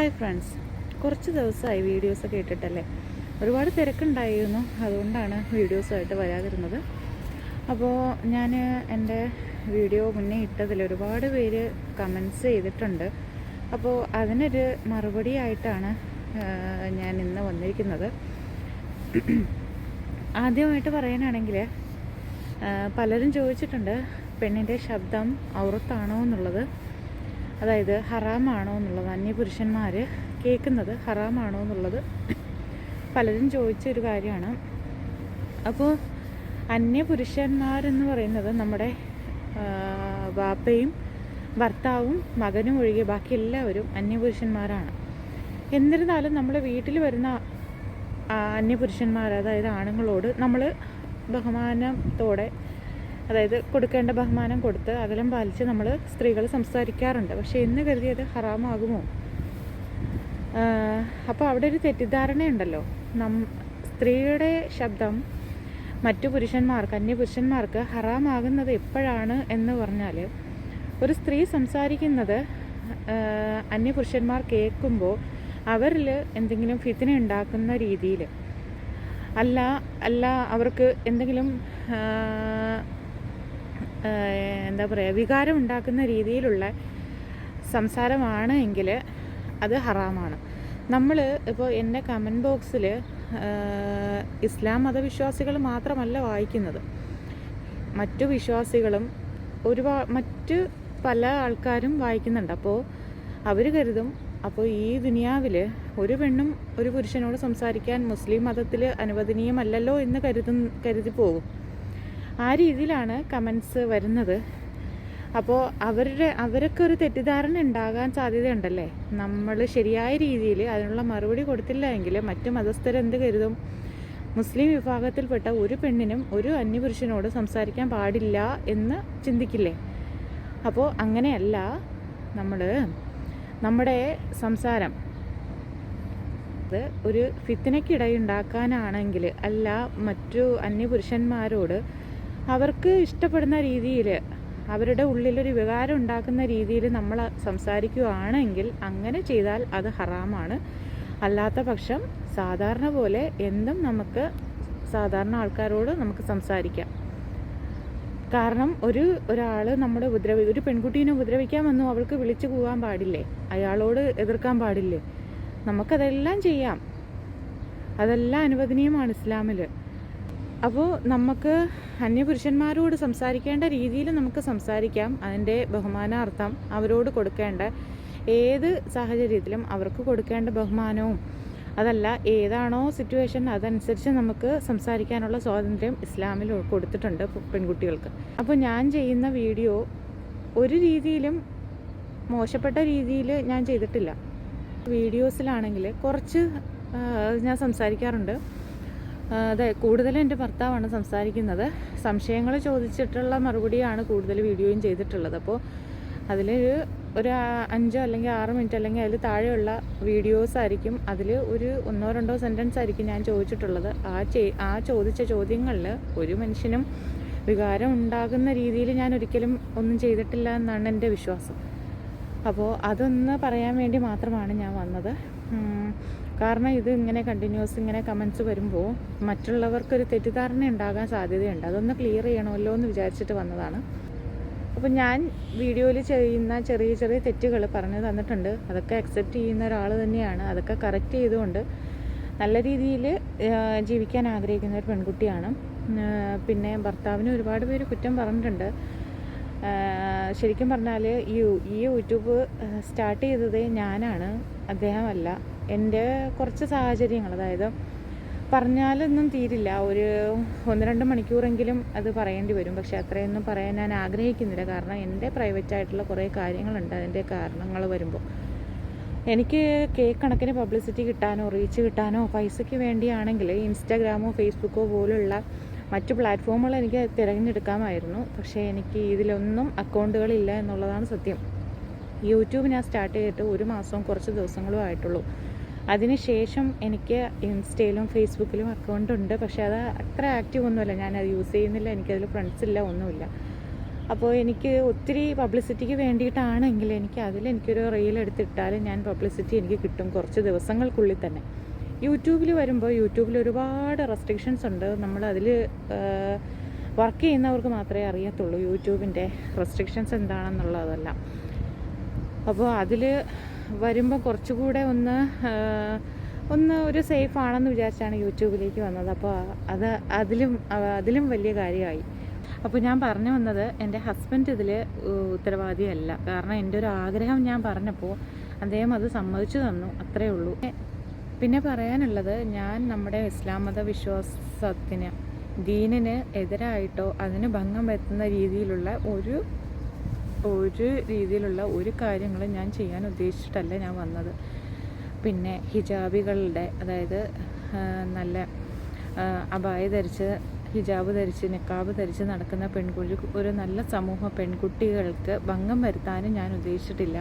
Hi friends കുറച്ച് ദിവസമായി വീഡിയോസൊക്കെ ഇട്ടിട്ടല്ലേ? ഒരുപാട് തിരക്കുണ്ടായിരുന്നു. അതുകൊണ്ടാണ് വീഡിയോസുമായിട്ട് വരാതിരുന്നത്. അപ്പോൾ ഞാൻ എന്റെ വീഡിയോ മുന്നേ ഇട്ടതിൽ ഒരുപാട് പേര് കമൻസ് ചെയ്തിട്ടുണ്ട്. അപ്പോൾ അതിനൊരു മറുപടി ആയിട്ടാണ് ഞാൻ ഇന്ന് വന്നിരിക്കുന്നത്. ആദ്യമായിട്ട് പറയാനാണെങ്കിൽ പലരും ചോദിച്ചിട്ടുണ്ട് പെണ്ണിന്റെ ശബ്ദം ഔറത്താണോ എന്നുള്ളത്? അതായത് ഹറാമാണോ എന്നുള്ളത് അന്യപുരുഷന്മാർ കേൾക്കുന്നത് ഹറാമാണോ എന്നുള്ളത് പലരും ചോദിച്ച ഒരു കാര്യമാണ്. അപ്പോൾ അന്യപുരുഷന്മാരെന്ന് പറയുന്നത് നമ്മുടെ ബാപ്പയും ഭർത്താവും മകനും ഒഴികെ ബാക്കി എല്ലാവരും അന്യപുരുഷന്മാരാണ്. എന്നിരുന്നാലും നമ്മൾ വീട്ടിൽ വരുന്ന അന്യപുരുഷന്മാർ അതായത് ആണുങ്ങളോട് നമ്മൾ ബഹുമാനത്തോടെ അതായത് കൊടുക്കേണ്ട ബഹുമാനം കൊടുത്ത് അകലം പാലിച്ച് നമ്മൾ സ്ത്രീകൾ സംസാരിക്കാറുണ്ട്. പക്ഷേ എന്ന് കരുതിയത് ഹറാമാകുമോ? അപ്പോൾ അവിടെ ഒരു തെറ്റിദ്ധാരണയുണ്ടല്ലോ. നം സ്ത്രീയുടെ ശബ്ദം മറ്റു പുരുഷന്മാർക്ക് അന്യപുരുഷന്മാർക്ക് ഹറാമാകുന്നത് എപ്പോഴാണ് എന്ന് പറഞ്ഞാൽ ഒരു സ്ത്രീ സംസാരിക്കുന്നത് അന്യ അന്യപുരുഷന്മാർ കേൾക്കുമ്പോൾ അവരിൽ എന്തെങ്കിലും ഫിത്തിന ഉണ്ടാക്കുന്ന രീതിയിൽ അല്ല അല്ല അവർക്ക് എന്തെങ്കിലും എന്താ പറയുക വികാരം ഉണ്ടാക്കുന്ന രീതിയിലുള്ള സംസാരമാണ് എങ്കിൽ അത് ഹറാമാണ്. നമ്മൾ ഇപ്പോൾ എന്റെ കമന്റ് ബോക്സിൽ ഇസ്ലാം മതവിശ്വാസികൾ മാത്രമല്ല വായിക്കുന്നത്. മറ്റു വിശ്വാസികളും ഒരുപാട് മറ്റ് പല ആൾക്കാരും വായിക്കുന്നുണ്ട്. അപ്പോൾ അവർ കരുതും അപ്പോൾ ഈ ദുനിയാവിൽ ഒരു പെണ്ണും ഒരു പുരുഷനോട് സംസാരിക്കാൻ മുസ്ലിം മതത്തിൽ അനുവദനീയമല്ലല്ലോ എന്ന് കരുതും കരുതി പോകും. ആ രീതിയിലാണ് കമൻസ് വരുന്നത്. അപ്പോൾ അവരുടെ അവരൊക്കെ ഒരു തെറ്റിദ്ധാരണ ഉണ്ടാകാൻ സാധ്യതയുണ്ടല്ലേ? നമ്മൾ ശരിയായ രീതിയിൽ അതിനുള്ള മറുപടി കൊടുത്തില്ല എങ്കിൽ മറ്റു മതസ്ഥരെന്ത് കരുതും? മുസ്ലിം വിഭാഗത്തിൽപ്പെട്ട ഒരു പെണ്ണിനും ഒരു അന്യപുരുഷനോട് സംസാരിക്കാൻ പാടില്ല എന്ന് ചിന്തിക്കില്ലേ? അപ്പോൾ അങ്ങനെയല്ല നമ്മൾ നമ്മുടെ സംസാരം. അത് ഒരു ഫിത്തിനയ്ക്കിടയുണ്ടാക്കാനാണെങ്കിൽ അല്ല മറ്റു അന്യപുരുഷന്മാരോട് അവർക്ക് ഇഷ്ടപ്പെടുന്ന രീതിയിൽ അവരുടെ ഉള്ളിലൊരു വികാരം ഉണ്ടാക്കുന്ന രീതിയിൽ നമ്മൾ സംസാരിക്കുകയാണെങ്കിൽ അങ്ങനെ ചെയ്താൽ അത് ഹറാമാണ്. അല്ലാത്ത പക്ഷം സാധാരണ പോലെ എന്തും നമുക്ക് സാധാരണ ആൾക്കാരോട് നമുക്ക് സംസാരിക്കാം. കാരണം ഒരു ഒരാൾ നമ്മുടെ ഉപദ്രവി ഒരു പെൺകുട്ടീനെ ഉപദ്രവിക്കാൻ വന്നു അവൾക്ക് വിളിച്ചു പോകാൻ പാടില്ലേ? അയാളോട് എതിർക്കാൻ പാടില്ലേ? നമുക്കതെല്ലാം ചെയ്യാം. അതെല്ലാം അനുവദനീയമാണ് ഇസ്ലാമിൽ അപ്പോൾ നമുക്ക് അന്യപുരുഷന്മാരോട് സംസാരിക്കേണ്ട രീതിയിൽ നമുക്ക് സംസാരിക്കാം. അതിന്റെ ബഹുമാനാർത്ഥം അവരോട് കൊടുക്കേണ്ട ഏത് സാഹചര്യത്തിലും അവർക്ക് കൊടുക്കേണ്ട ബഹുമാനവും അതല്ല ഏതാണോ സിറ്റുവേഷൻ അതനുസരിച്ച് നമുക്ക് സംസാരിക്കാനുള്ള സ്വാതന്ത്ര്യം ഇസ്ലാമിൽ കൊടുത്തിട്ടുണ്ട് പെൺകുട്ടികൾക്ക്. അപ്പോൾ ഞാൻ ചെയ്യുന്ന വീഡിയോ ഒരു രീതിയിലും മോശപ്പെട്ട രീതിയിൽ ഞാൻ ചെയ്തിട്ടില്ല. വീഡിയോസിലാണെങ്കിൽ കുറച്ച് ഞാൻ സംസാരിക്കാറുണ്ട്. അതെ കൂടുതലും എന്റെ ഭർത്താവാണ് സംസാരിക്കുന്നത്. സംശയങ്ങൾ ചോദിച്ചിട്ടുള്ള മറുപടിയാണ് കൂടുതൽ വീഡിയോയും ചെയ്തിട്ടുള്ളത്. അപ്പോൾ അതിലൊരു ഒരു അഞ്ചോ അല്ലെങ്കിൽ ആറ് മിനിറ്റ് അല്ലെങ്കിൽ അതിൽ താഴെയുള്ള വീഡിയോസ് ആയിരിക്കും. അതിൽ ഒരു ഒന്നോ രണ്ടോ സെന്റൻസ് ആയിരിക്കും ഞാൻ ചോദിച്ചിട്ടുള്ളത്. ആ ചെ ആ ചോദിച്ച ചോദ്യങ്ങളിൽ ഒരു മനുഷ്യനും വികാരം ഉണ്ടാകുന്ന രീതിയിൽ ഞാൻ ഒരിക്കലും ഒന്നും ചെയ്തിട്ടില്ല എന്നാണ് എന്റെ വിശ്വാസം. അപ്പോൾ അതൊന്ന് പറയാൻ വേണ്ടി മാത്രമാണ് ഞാൻ വന്നത്. കാരണം ഇത് ഇങ്ങനെ കണ്ടിന്യൂസ് ഇങ്ങനെ കമൻസ് വരുമ്പോൾ മറ്റുള്ളവർക്കൊരു തെറ്റിദ്ധാരണ ഉണ്ടാകാൻ സാധ്യതയുണ്ട്. അതൊന്ന് ക്ലിയർ ചെയ്യണമല്ലോ എന്ന് വിചാരിച്ചിട്ട് വന്നതാണ്. അപ്പോൾ ഞാൻ വീഡിയോയിൽ ചെയ്യുന്ന ചെറിയ ചെറിയ തെറ്റുകൾ പറഞ്ഞു തന്നിട്ടുണ്ട്. അതൊക്കെ അക്സെപ്റ്റ് ചെയ്യുന്ന ഒരാൾ തന്നെയാണ്. അതൊക്കെ കറക്റ്റ് ചെയ്തുകൊണ്ട് നല്ല രീതിയിൽ ജീവിക്കാൻ ആഗ്രഹിക്കുന്ന ഒരു പെൺകുട്ടിയാണ്. പിന്നെ ഭർത്താവിന് ഒരുപാട് പേര് കുറ്റം പറഞ്ഞിട്ടുണ്ട്. ശരിക്കും പറഞ്ഞാൽ ഈ ഈ യൂട്യൂബ് സ്റ്റാർട്ട് ചെയ്തത് ഞാനാണ്. അദ്ദേഹമല്ല. എന്റെ കുറച്ച് സാഹചര്യങ്ങൾ അതായത് പറഞ്ഞാലൊന്നും തീരില്ല. ഒരു ഒന്ന് രണ്ട് മണിക്കൂറെങ്കിലും അത് പറയേണ്ടി വരും. പക്ഷെ അത്രയൊന്നും പറയാൻ ഞാൻ ആഗ്രഹിക്കുന്നില്ല. കാരണം എന്റെ പ്രൈവറ്റ് ആയിട്ടുള്ള കുറേ കാര്യങ്ങളുണ്ട്. അതിന്റെ കാരണങ്ങൾ വരുമ്പോൾ. എനിക്ക് കേക്ക് കണക്കിന് പബ്ലിസിറ്റി കിട്ടാനോ റീച്ച് കിട്ടാനോ പൈസയ്ക്ക് വേണ്ടിയാണെങ്കിൽ ഇൻസ്റ്റാഗ്രാമോ ഫേസ്ബുക്കോ പോലുള്ള മറ്റു പ്ലാറ്റ്ഫോമുകൾ എനിക്ക് തിരഞ്ഞെടുക്കാമായിരുന്നു. പക്ഷേ എനിക്ക് ഇതിലൊന്നും അക്കൗണ്ടുകളില്ല എന്നുള്ളതാണ് സത്യം. യൂട്യൂബ് ഞാൻ സ്റ്റാർട്ട് ചെയ്തിട്ട് ഒരു മാസവും കുറച്ച് ദിവസങ്ങളും ആയിട്ടുള്ളൂ. അതിനുശേഷം എനിക്ക് ഇൻസ്റ്റയിലും ഫേസ്ബുക്കിലും അക്കൗണ്ട് ഉണ്ട്. പക്ഷേ അത് അത്ര ആക്റ്റീവ് ഒന്നുമില്ല. ഞാൻ അത് യൂസ് ചെയ്യുന്നില്ല. എനിക്കതിൽ ഫ്രണ്ട്സ് ഇല്ല ഒന്നുമില്ല. അപ്പോൾ എനിക്ക് ഒത്തിരി പബ്ലിസിറ്റിക്ക് വേണ്ടിയിട്ടാണെങ്കിൽ എനിക്ക് അതിൽ എനിക്കൊരു റീൽ എടുത്തിട്ടാൽ ഞാൻ പബ്ലിസിറ്റി എനിക്ക് കിട്ടും കുറച്ച് ദിവസങ്ങൾക്കുള്ളിൽ തന്നെ. യൂട്യൂബിൽ വരുമ്പോൾ യൂട്യൂബിൽ ഒരുപാട് റെസ്ട്രിക്ഷൻസ് ഉണ്ട്. നമ്മൾ അതിൽ വർക്ക് ചെയ്യുന്നവർക്ക് മാത്രമേ അറിയത്തുള്ളൂ യൂട്യൂബിന്റെ റെസ്ട്രിക്ഷൻസ് എന്താണെന്നുള്ളതല്ല. അപ്പോൾ അതിൽ വരുമ്പോൾ കുറച്ചുകൂടെ ഒന്ന് ഒന്ന് ഒരു സേഫ് ആണെന്ന് വിചാരിച്ചാണ് യൂട്യൂബിലേക്ക് വന്നത്. അപ്പോൾ അത് അതിലും അതിലും വലിയ കാര്യമായി. അപ്പോൾ ഞാൻ പറഞ്ഞു വന്നത് എന്റെ ഹസ്ബൻഡ് ഇതിൽ ഉത്തരവാദിയല്ല. കാരണം എന്റെ ഒരു ആഗ്രഹം ഞാൻ പറഞ്ഞപ്പോൾ അദ്ദേഹം അത് സമ്മതിച്ചു തന്നു. അത്രേ ഉള്ളൂ. പിന്നെ പറയാനുള്ളത് ഞാൻ നമ്മുടെ ഇസ്ലാം മത വിശ്വാസത്തിന് ദീനിന് എതിരായിട്ടോ അതിന് ഭംഗം വരുത്തുന്ന രീതിയിലുള്ള ഒരു ഒരു രീതിയിലുള്ള ഒരു കാര്യങ്ങളും ഞാൻ ചെയ്യാൻ ഉദ്ദേശിച്ചിട്ടല്ല ഞാൻ വന്നത്. പിന്നെ ഹിജാബികളുടെ അതായത് നല്ല അബായ ധരിച്ച് ഹിജാബ് ധരിച്ച് നിക്കാബ് ധരിച്ച് നടക്കുന്ന പെൺകുട്ടി ഒരു നല്ല സമൂഹ പെൺകുട്ടികൾക്ക് ഭംഗം വരുത്താനും ഞാൻ ഉദ്ദേശിച്ചിട്ടില്ല.